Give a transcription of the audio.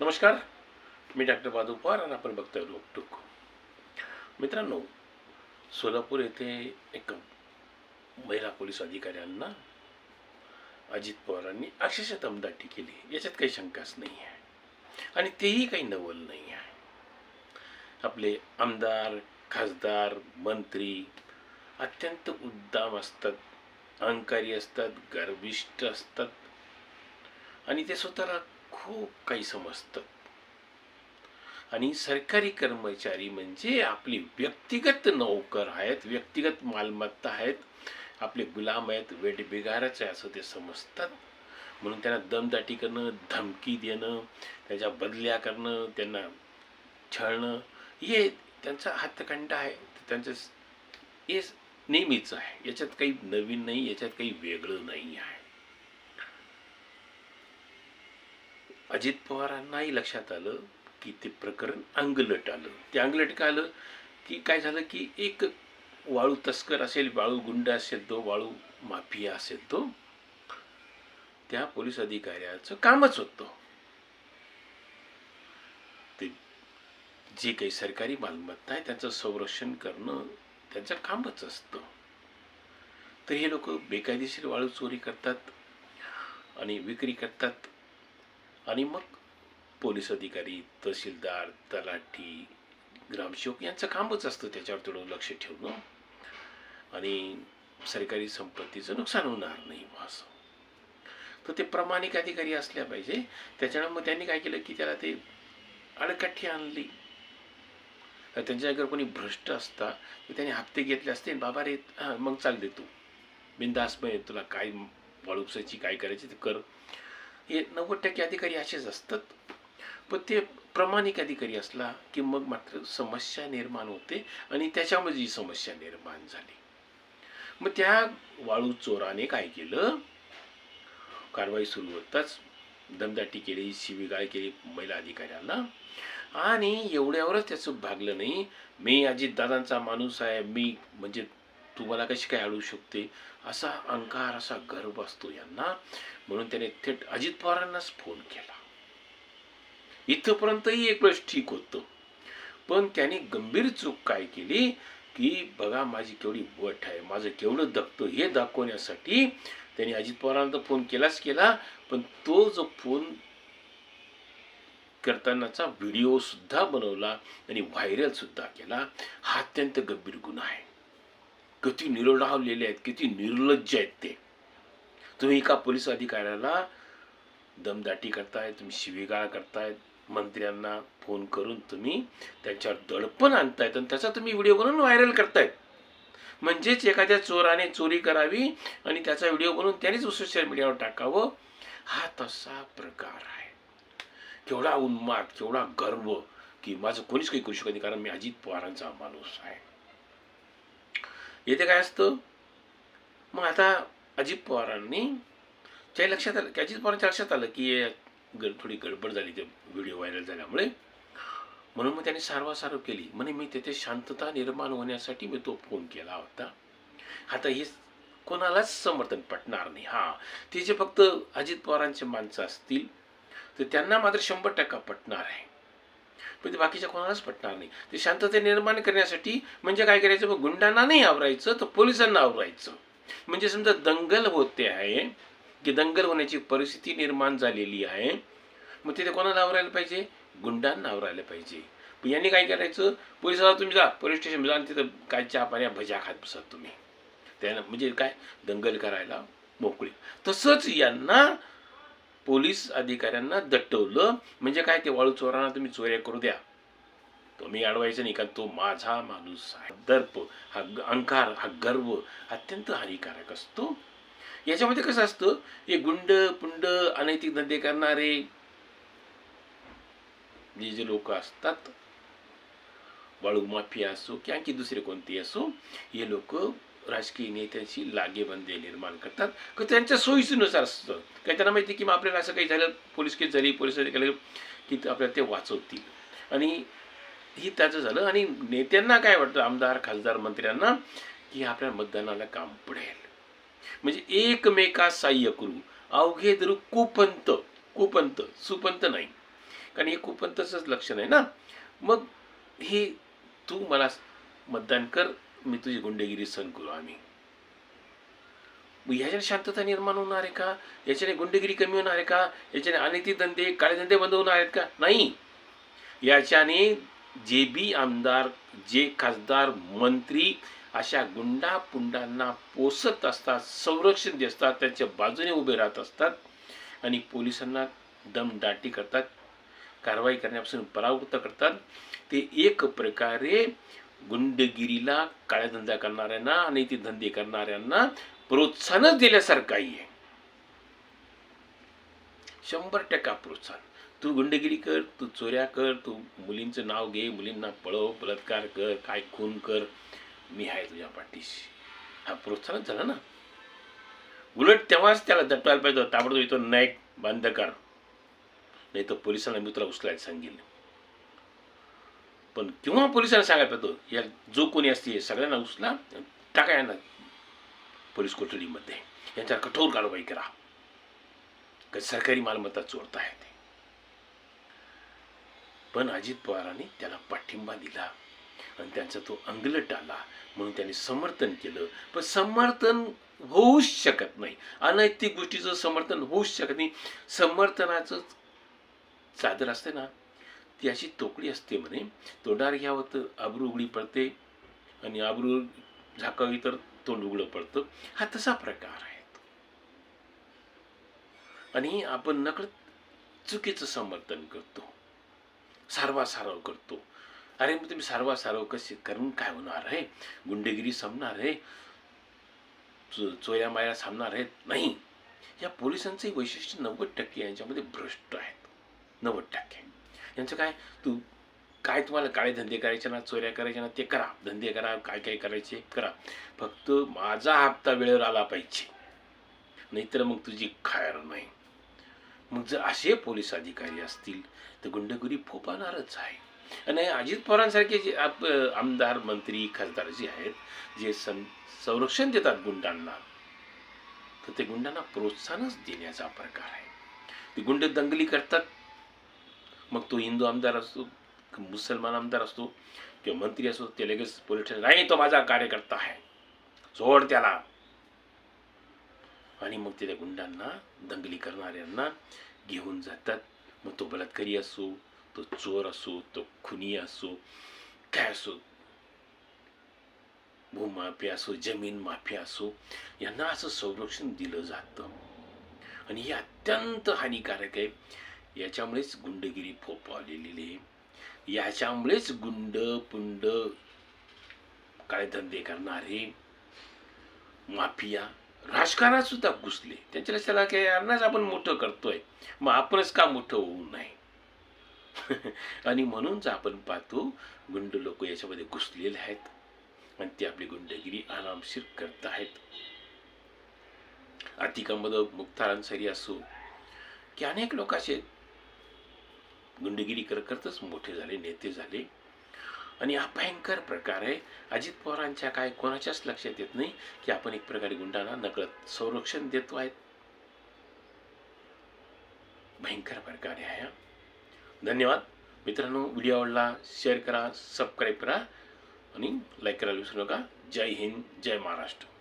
नमस्कार. मी डॉक्टर बादू पवार आणि आपण बघतोय रोकटूक मित्रांनो सोलापूर येथे एक महिला पोलीस अधिकाऱ्यांना अजित पवारांनी अक्षरशः दमदाटी केली. याच्यात काही शंकाच नाही आहे. आणि तेही काही नवल नाही आहे. आपले आमदार खासदार मंत्री अत्यंत उद्दाम असतात अहंकारी असतात गर्विष्ट असतात. आणि ते स्वतःला खूप काही समजतात आणि सरकारी कर्मचारी म्हणजे आपली व्यक्तिगत नोकर आहेत व्यक्तिगत मालमत्ता आहेत आपले गुलाम आहेत वेठबिगारच आहे असं ते समजतात. म्हणून त्यांना दमदाटी करणं धमकी देणं त्याच्या बदल्या करणं त्यांना छळणं हे त्यांचा हातखंड आहे. त्यांचं हे नेहमीच आहे. याच्यात काही नवीन नाही याच्यात काही वेगळं नाही आहे. अजित पवारांनाही लक्षात आलं की ते प्रकरण अंगलट आलं. ते अंगलट का आलं? की काय झालं की एक वाळू तस्कर असेल वाळू गुंड असेल तो वाळू माफिया असेल तो त्या पोलीस अधिकाऱ्याचं कामच होतं. ते जे काही सरकारी मालमत्ता आहे त्याचं संरक्षण करणं त्यांचं कामच असतं. तर हे लोक बेकायदेशीर वाळू चोरी करतात आणि विक्री करतात. आणि मग पोलीस अधिकारी तहसीलदार तलाठी ग्रामसेवक यांचं कामच असतं त्याच्यावर थोडं लक्ष ठेवणं. आणि सरकारी संपत्तीचं नुकसान होणार नाही असं. तर ते प्रामाणिक अधिकारी असल्या पाहिजे. त्याच्यानं मग त्यांनी काय केलं की त्याला ते अडकठी आणली. तर त्यांच्या जर कोणी भ्रष्ट असता तर त्याने हप्ते घेतले असते बाबा रे हां मग चाल दे तू. बिंदासमय तुला काय वाळूपसाची काय करायची ते कर. हे नव्वद टक्के अधिकारी असेच असतात. पण ते प्रामाणिक अधिकारी असला की मग मात्र समस्या निर्माण होते आणि त्याच्यामध्ये जी समस्या निर्माण झाली. मग त्या वाळू चोराने काय केलं? कारवाई सुरू होताच दमदाटी केली शिवीगाळ केली महिला अधिकाऱ्यांना. आणि एवढ्यावरच त्याचं भागलं नाही. मी अजितदादांचा माणूस आहे. मी म्हणजे तुम्हाला कशी काय अडू शकते? असा अहंकार असा गर्व असतो यांना. म्हणून त्याने थेट अजित पवारांनाच फोन केला. इथंपर्यंतही एक वेळेस ठीक होतं. पण त्याने गंभीर चूक काय केली? की बघा माझी केवढी वट आहे. माझं केवढं दखतं हे दाखवण्यासाठी त्याने अजित पवारांना तर फोन केलाच केला. पण तो जो फोन करतानाचा व्हिडिओ सुद्धा बनवला आणि व्हायरल सुद्धा केला हा अत्यंत गंभीर गुन्हा आहे. किती निरोडावलेले आहेत किती निर्लज्ज आहेत ते. तुम्ही एका पोलीस अधिकाऱ्याला दमदाटी करताय तुम्ही शिवीगाळ करतायत मंत्र्यांना फोन करून तुम्ही त्यांच्यावर दडपण आणतायत आणि त्याचा तुम्ही व्हिडिओ बनवून व्हायरल करतायत. म्हणजेच एखाद्या चोराने चोरी करावी आणि त्याचा व्हिडिओ बनवून त्यानेच सोशल मीडियावर टाकावं हा तसा प्रकार आहे. केवढा उन्माद केवढा गर्व की माझं कोणीच काही करू शकत नाही कारण मी अजित पवारांचा माणूस आहे. येथे काय असतं? मग आता अजित पवारांनी त्या लक्षात आलं की अजित पवारांच्या लक्षात आलं की हे थोडी गडबड झाली ते व्हिडिओ व्हायरल झाल्यामुळे. म्हणून मग त्यांनी सारवासारव केली. म्हणे मी तेथे शांतता निर्माण होण्यासाठी मी तो फोन केला होता. आता हे कोणालाच समर्थन पटणार नाही. हां ते जे फक्त अजित पवारांचे माणसं असतील तर त्यांना मात्र शंभर टक्का पटणार आहे. पण ते बाकीच्या कोणालाच पटणार नाही. ते शांतता निर्माण करण्यासाठी म्हणजे काय करायचं? मग गुंडांना नाही आवरायचं तर पोलिसांना आवरायचं. म्हणजे समजा दंगल होते आहे की दंगल होण्याची परिस्थिती निर्माण झालेली आहे मग तिथे कोणाला आवरायला पाहिजे? गुंडांना आवरायला पाहिजे. यांनी काय करायचं? पोलिसाला तुम्ही जा पोलीस स्टेशन जा आणि तिथं काय चहा पाण्या भज्या खात बसा तुम्ही. त्यांना म्हणजे काय? दंगल करायला मोकळी. तसंच यांना पोलीस अधिकाऱ्यांना दटवलं. म्हणजे काय ते वाळू चोरांना तुम्ही चोऱ्या करू द्या. तुम्ही अडवायचं नाही का तो माझा माणूस आहे. दर्प हा अंकार हा गर्व अत्यंत हानिकारक असतो. याच्यामध्ये कसं असतं हे गुंड पुंड अनैतिक धंदे करणारे जे जे लोक असतात वाळू माफिया असो की आणखी दुसरे कोणते असो हे लोक राजकीय नेत्यांशी लागेबंदे निर्माण करतात. का त्यांच्या सोयीनुसार असतं. काही त्यांना माहिती की मग आपल्याला असं काही झालं पोलीस केस झाली पोलीस अधिकारी की आपल्याला ते वाचवतील. आणि ही त्याचं झालं. आणि नेत्यांना काय वाटतं? आमदार खासदार मंत्र्यांना की आपल्या मतदानाला काम पडेल. म्हणजे एकमेका साह्य करू अवघे धरू कुपंत कुपंत सुपंत नाही. कारण हे कुपंतचंच लक्षण आहे ना. मग हे तू मला मतदान कर मी तुझी गुंडेगिरी सहन करू आम्ही. मग ह्याच्याने शांतता निर्माण होणार आहे का? याच्याने गुंडेगिरी कमी होणार आहे का? याच्याने अनैतिक धंदे काळे धंदे बंद होणार आहेत का? नाही. याच्याने जे बी आमदार जे खासदार मंत्री अशा गुंडा पुंडांना पोसत असतात संरक्षण देत असतात त्यांच्या बाजूने उभे राहत असतात आणि पोलिसांना दमदाटी करतात कारवाई करण्यापासून परावृत्त करतात. ते एक प्रकारे गुंडगिरीला काळ्या धंदा करणाऱ्यांना आणि ते धंदे करणाऱ्यांना प्रोत्साहनच दिल्यासारखं आहे. शंभर टक्का प्रोत्साहन. तू गुंडगिरी कर तू चोऱ्या कर तू मुलींचं नाव घे मुलींना पळव बलात्कार कर काय खून कर. मी आहे तुझ्या पाठीशी. हा प्रोत्साहनच झाला ना. उलट तेव्हाच त्याला दटवायला पाहिजे ताबडतोब येतो नाही बांधकार कर. नाही तर पोलिसांना मित्र उचलायला सांगितलं पण केव्हा पोलिसांना सांगायला पाहतो या जो कोणी असते सगळ्यांना उचला टाका यांना पोलीस कोठडीमध्ये. यांच्यावर कठोर कारवाई करा. का सरकारी मालमत्ता चोरता आहे ते पण अजित पवारांनी त्याला पाठिंबा दिला आणि त्यांचा तो अंगलट आला. म्हणून त्यांनी समर्थन केलं. पण समर्थन होऊच शकत नाही. अनैतिक गोष्टीचं समर्थन होऊच शकत नाही. समर्थनाचं चादर असते ना ती अशी तोकडी असते म्हणे. तोडार घ्यावं तर आबरू उघडी पडते आणि आबरू झाकावी तर तोंड उघडं पडतं. हा तसा प्रकार आहे आणि आपण नकळत चुकीचं समर्थन करतो. सारवासारव करतो. अरे मग तुम्ही सारवासारव कसे? करून काय होणार आहे? गुंडेगिरी संपणार आहे? चो चोऱ्या माया सामणार आहेत? नाही. या पोलिसांचंही वैशिष्ट्य नव्वद टक्के यांच्यामध्ये भ्रष्ट आहेत. नव्वद टक्के. यांचं काय? तू काय तुम्हाला काळे धंदे करायचे ना चोऱ्या करायच्या ना ते करा. धंदे करा काय काय करायचे करा. फक्त माझा हप्ता वेळेवर आला पाहिजे. नाहीतर मग तुझी खायर नाही. मग जर असे पोलीस अधिकारी असतील तर गुंडगिरी फोपाणारच आहे. आणि अजित पवारांसारखे जे आप आमदार मंत्री खासदार जे आहेत जे सं संरक्षण देतात गुंडांना तर ते गुंडांना प्रोत्साहनच देण्याचा प्रकार आहे. ते गुंड दंगली करतात मग तो हिंदू आमदार असतो मुसलमान आमदार असतो किंवा मंत्री असतो ते लगेच पोलीस स्टेशन नाही तो माझा कार्यकर्ता आहे. सोड त्याला. आणि मग ते त्या गुंडांना दंगली करणाऱ्यांना घेऊन जातात. मग तो बलात्कारी असो तो चोर असो तो खुनी असो काय असो भूमाफिया असो जमीन माफिया असो यांना असं संरक्षण दिलं जातं. आणि हे अत्यंत हानिकारक आहे. याच्यामुळेच गुंडगिरी फोपावलेली आहे. याच्यामुळेच गुंड पुंड काय धंदे करणारे माफिया राजकारणात सुद्धा घुसले. त्यांच्या लक्षाला काय यांनाच आपण मोठं करतोय. मग आपणच का मोठं होऊ नये? आणि म्हणूनच आपण पाहतो गुंड लोक याच्यामध्ये घुसलेले आहेत आणि ते आपली गुंडगिरी आरामशीर करत आहेत. अतिकामध्ये मुक्तारांसरी असो की अनेक लोक असे गुंडगिरी कर करतच मोठे झाले नेते झाले. आणि हा भयंकर प्रकार आहे. अजित पवारांच्या काय कोणाच्याच लक्षात येत नाही की आपण एक प्रकारे गुंडांना नकळत संरक्षण देतो आहेत. भयंकर प्रकारे आहे हा. धन्यवाद. मित्रांनो व्हिडिओ आवडला शेअर करा सबस्क्राईब करा आणि लाईक करायला विसरू नका. जय हिंद जय महाराष्ट्र.